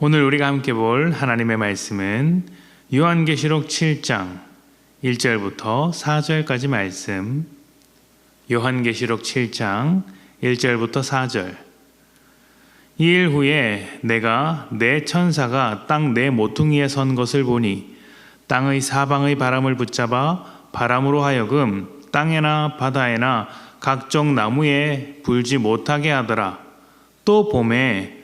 오늘 우리가 함께 볼 하나님의 말씀은 요한계시록 7장 1절부터 4절까지 말씀. 요한계시록 7장 1절부터 4절. 이 일 후에 내가 내 천사가 땅 내 모퉁이에 선 것을 보니 땅의 사방의 바람을 붙잡아 바람으로 하여금 땅에나 바다에나 각종 나무에 불지 못하게 하더라. 또 봄에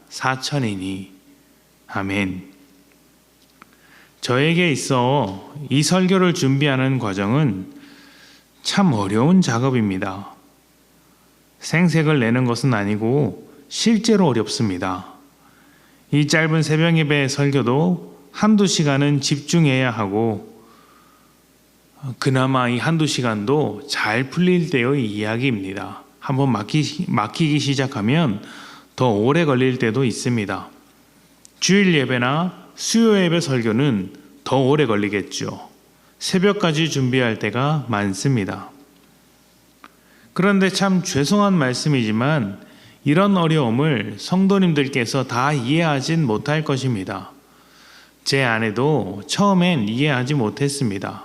4천이니 아멘. 저에게 있어 이 설교를 준비하는 과정은 참 어려운 작업입니다. 생색을 내는 것은 아니고 실제로 어렵습니다. 이 짧은 새벽 예배 설교도 한두 시간은 집중해야 하고 그나마 이 한두 시간도 잘 풀릴 때의 이야기입니다. 한번 막히, 막히기 시작하면 더 오래 걸릴 때도 있습니다. 주일 예배나 수요 예배 설교는 더 오래 걸리겠죠. 새벽까지 준비할 때가 많습니다. 그런데 참 죄송한 말씀이지만 이런 어려움을 성도님들께서 다 이해하진 못할 것입니다. 제 아내도 처음엔 이해하지 못했습니다.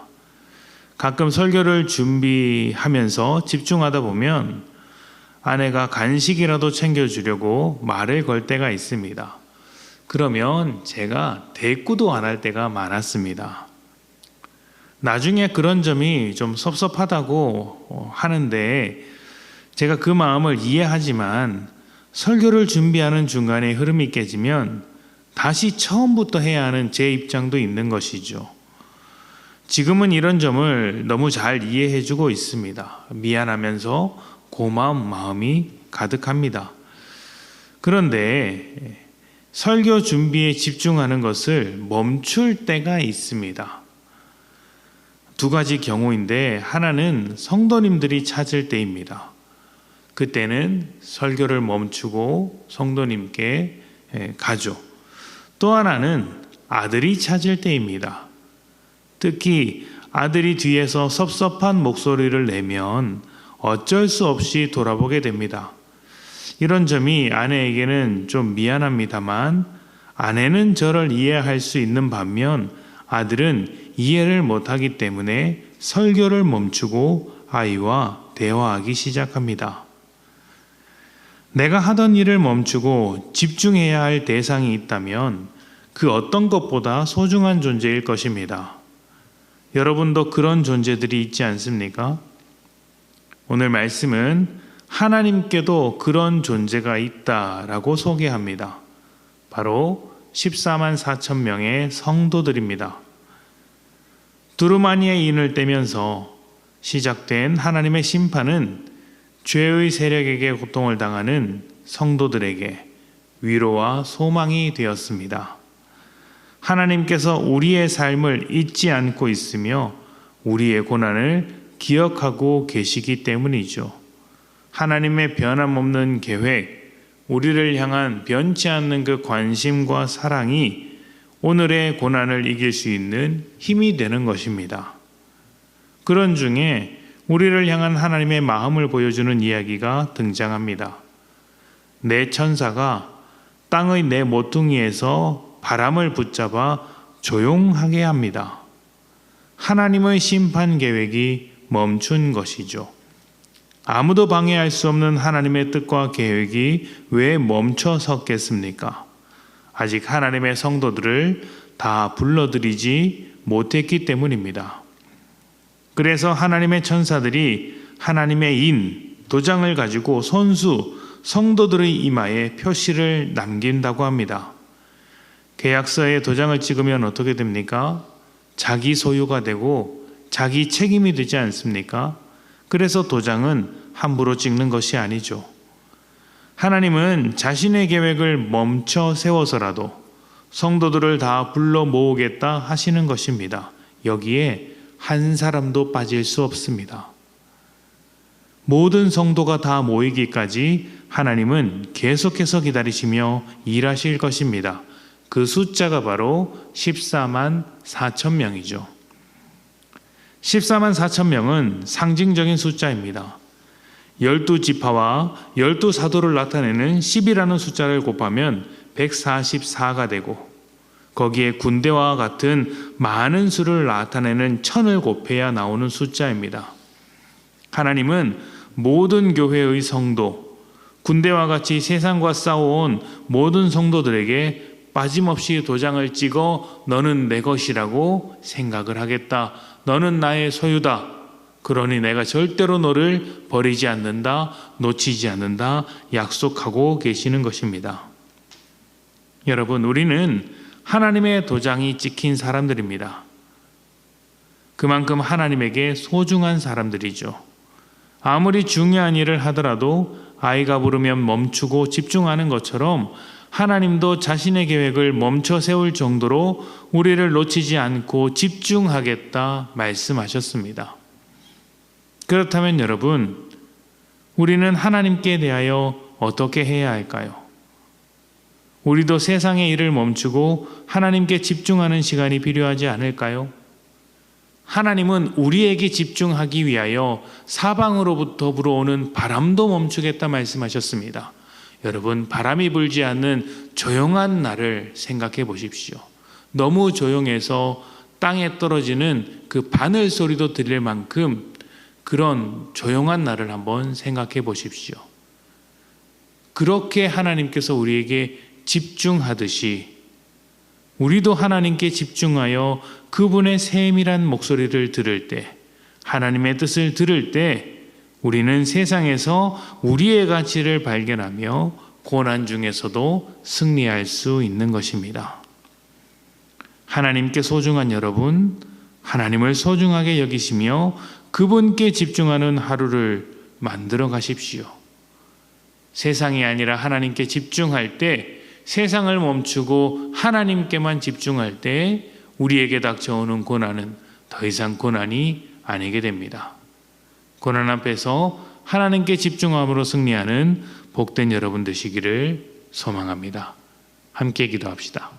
가끔 설교를 준비하면서 집중하다 보면 아내가 간식이라도 챙겨주려고 말을 걸 때가 있습니다. 그러면 제가 대꾸도 안 할 때가 많았습니다. 나중에 그런 점이 좀 섭섭하다고 하는데 제가 그 마음을 이해하지만 설교를 준비하는 중간에 흐름이 깨지면 다시 처음부터 해야 하는 제 입장도 있는 것이죠. 지금은 이런 점을 너무 잘 이해해 주고 있습니다. 미안하면서 고마운 마음이 가득합니다. 그런데 설교 준비에 집중하는 것을 멈출 때가 있습니다. 두 가지 경우인데 하나는 성도님들이 찾을 때입니다. 그때는 설교를 멈추고 성도님께 가죠. 또 하나는 아들이 찾을 때입니다. 특히 아들이 뒤에서 섭섭한 목소리를 내면 어쩔 수 없이 돌아보게 됩니다. 이런 점이 아내에게는 좀 미안합니다만 아내는 저를 이해할 수 있는 반면 아들은 이해를 못하기 때문에 설교를 멈추고 아이와 대화하기 시작합니다. 내가 하던 일을 멈추고 집중해야 할 대상이 있다면 그 어떤 것보다 소중한 존재일 것입니다. 여러분도 그런 존재들이 있지 않습니까? 오늘 말씀은 하나님께도 그런 존재가 있다라고 소개합니다. 바로 14만 4천 명의 성도들입니다. 두루마니의 인을 떼면서 시작된 하나님의 심판은 죄의 세력에게 고통을 당하는 성도들에게 위로와 소망이 되었습니다. 하나님께서 우리의 삶을 잊지 않고 있으며 우리의 고난을 기억하고 계시기 때문이죠. 하나님의 변함없는 계획, 우리를 향한 변치 않는 그 관심과 사랑이 오늘의 고난을 이길 수 있는 힘이 되는 것입니다. 그런 중에 우리를 향한 하나님의 마음을 보여주는 이야기가 등장합니다. 내 천사가 땅의 내 모퉁이에서 바람을 붙잡아 조용하게 합니다. 하나님의 심판 계획이 멈춘 것이죠. 아무도 방해할 수 없는 하나님의 뜻과 계획이 왜 멈춰 섰겠습니까? 아직 하나님의 성도들을 다 불러들이지 못했기 때문입니다. 그래서 하나님의 천사들이 하나님의 인, 도장을 가지고 손수 성도들의 이마에 표시를 남긴다고 합니다. 계약서에 도장을 찍으면 어떻게 됩니까? 자기 소유가 되고 자기 책임이 되지 않습니까? 그래서 도장은 함부로 찍는 것이 아니죠. 하나님은 자신의 계획을 멈춰 세워서라도 성도들을 다 불러 모으겠다 하시는 것입니다. 여기에 한 사람도 빠질 수 없습니다. 모든 성도가 다 모이기까지 하나님은 계속해서 기다리시며 일하실 것입니다. 그 숫자가 바로 14만 4천 명이죠. 14만 4천 명은 상징적인 숫자입니다. 열두 지파와 열두 사도를 나타내는 10이라는 숫자를 곱하면 144가 되고 거기에 군대와 같은 많은 수를 나타내는 천을 곱해야 나오는 숫자입니다. 하나님은 모든 교회의 성도, 군대와 같이 세상과 싸워온 모든 성도들에게 빠짐없이 도장을 찍어 너는 내 것이라고 생각을 하겠다. 너는 나의 소유다. 그러니 내가 절대로 너를 버리지 않는다, 놓치지 않는다 약속하고 계시는 것입니다. 여러분, 우리는 하나님의 도장이 찍힌 사람들입니다. 그만큼 하나님에게 소중한 사람들이죠. 아무리 중요한 일을 하더라도 아이가 부르면 멈추고 집중하는 것처럼 하나님도 자신의 계획을 멈춰 세울 정도로 우리를 놓치지 않고 집중하겠다 말씀하셨습니다. 그렇다면 여러분, 우리는 하나님께 대하여 어떻게 해야 할까요? 우리도 세상의 일을 멈추고 하나님께 집중하는 시간이 필요하지 않을까요? 하나님은 우리에게 집중하기 위하여 사방으로부터 불어오는 바람도 멈추겠다 말씀하셨습니다. 여러분, 바람이 불지 않는 조용한 날을 생각해 보십시오. 너무 조용해서 땅에 떨어지는 그 바늘 소리도 들릴 만큼 그런 조용한 날을 한번 생각해 보십시오. 그렇게 하나님께서 우리에게 집중하듯이 우리도 하나님께 집중하여 그분의 세밀한 목소리를 들을 때, 하나님의 뜻을 들을 때, 우리는 세상에서 우리의 가치를 발견하며 고난 중에서도 승리할 수 있는 것입니다. 하나님께 소중한 여러분, 하나님을 소중하게 여기시며 그분께 집중하는 하루를 만들어 가십시오. 세상이 아니라 하나님께 집중할 때 세상을 멈추고 하나님께만 집중할 때 우리에게 닥쳐오는 고난은 더 이상 고난이 아니게 됩니다. 고난 앞에서 하나님께 집중함으로 승리하는 복된 여러분 되시기를 소망합니다. 함께 기도합시다.